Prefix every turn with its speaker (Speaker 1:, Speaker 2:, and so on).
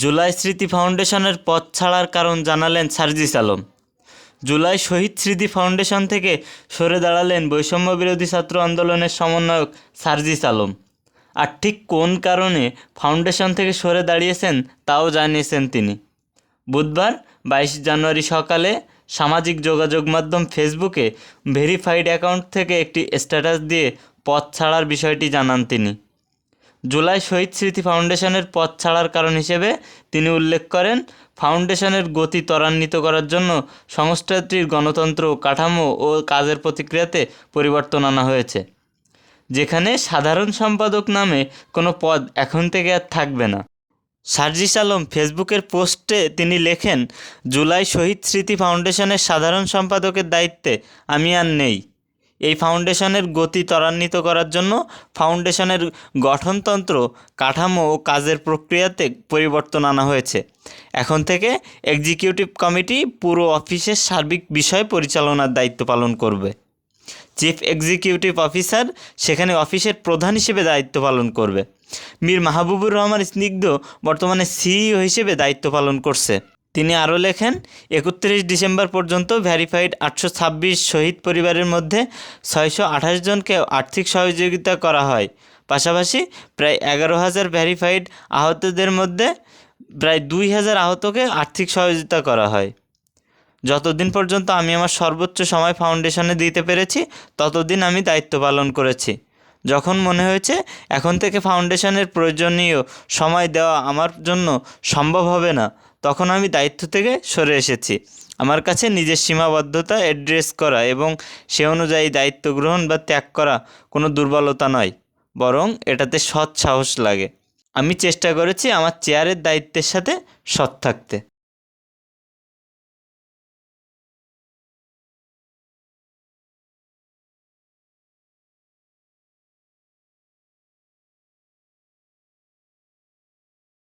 Speaker 1: জুলাই স্মৃতি ফাউন্ডেশনের পথ ছাড়ার কারণ জানালেন সার্জিস আলম। জুলাই শহীদ স্মৃতি ফাউন্ডেশন থেকে সরে দাঁড়ালেন বৈষম্য বিরোধী ছাত্র আন্দোলনের সমন্বয়ক সার্জিস আলম। আর ঠিক কোন কারণে ফাউন্ডেশন থেকে সরে দাঁড়িয়েছেন তাও জানিয়েছেন তিনি। বুধবার বাইশ জানুয়ারি সকালে সামাজিক যোগাযোগ মাধ্যম ফেসবুকে ভেরিফাইড অ্যাকাউন্ট থেকে একটি স্ট্যাটাস দিয়ে পথ ছাড়ার বিষয়টি জানান তিনি। জুলাই শহীদ স্মৃতি ফাউন্ডেশনের পদ ছাড়ার কারণ হিসেবে তিনি উল্লেখ করেন, ফাউন্ডেশনের গতি ত্বরান্বিত করার জন্য সংস্থাটির গণতন্ত্র কাঠামো ও কাজের প্রতিক্রিয়াতে পরিবর্তন আনা হয়েছে, যেখানে সাধারণ সম্পাদক নামে কোনো পদ এখন থেকে আর থাকবে না। সার্জিস আলম ফেসবুকের পোস্টে তিনি লেখেন, জুলাই শহীদ স্মৃতি ফাউন্ডেশনের সাধারণ সম্পাদকের দায়িত্বে আমি আর নেই। এই ফাউন্ডেশনের গতি ত্বরান্বিত করার জন্য ফাউন্ডেশনের গঠনতন্ত্র, কাঠামো ও কাজের প্রক্রিয়াতে পরিবর্তন আনা হয়েছে। এখন থেকে এক্সিকিউটিভ কমিটি পুরো অফিসের সার্বিক বিষয় পরিচালনার দায়িত্ব পালন করবে। চিফ এক্সিকিউটিভ অফিসার সেখানে অফিসের প্রধান হিসেবে দায়িত্ব পালন করবে। মীর মাহবুবুর রহমান স্নিগ্ধ বর্তমানে সিইও হিসেবে দায়িত্ব পালন করছে। তিনি আরও লেখেন, একত্রিশ ডিসেম্বর পর্যন্ত ভ্যারিফাইড আটশো ছাব্বিশ শহীদ পরিবারের মধ্যে ছয়শো আঠাশ জনকে আর্থিক সহযোগিতা করা হয়। পাশাপাশি প্রায় এগারো হাজার ভ্যারিফাইড আহতদের মধ্যে প্রায় দুই হাজার আহতকে আর্থিক সহযোগিতা করা হয়। যতদিন পর্যন্ত আমি আমার সর্বোচ্চ সময় ফাউন্ডেশনে দিতে পেরেছি, ততদিন আমি দায়িত্ব পালন করেছি। যখন মনে হয়েছে, এখন থেকে ফাউন্ডেশনের প্রয়োজনীয় সময় দেওয়া আমার জন্য সম্ভব হবে না, তখন আমি দায়িত্ব থেকে সরে এসেছি। আমার কাছে নিজের সীমাবদ্ধতা অ্যাড্রেস করা এবং সে অনুযায়ী দায়িত্ব গ্রহণ বা ত্যাগ করা কোনো দুর্বলতা নয়, বরং এটাতে সৎ সাহস লাগে। আমি চেষ্টা করেছি আমার চেয়ারের দায়িত্বের সাথে সৎ থাকতে।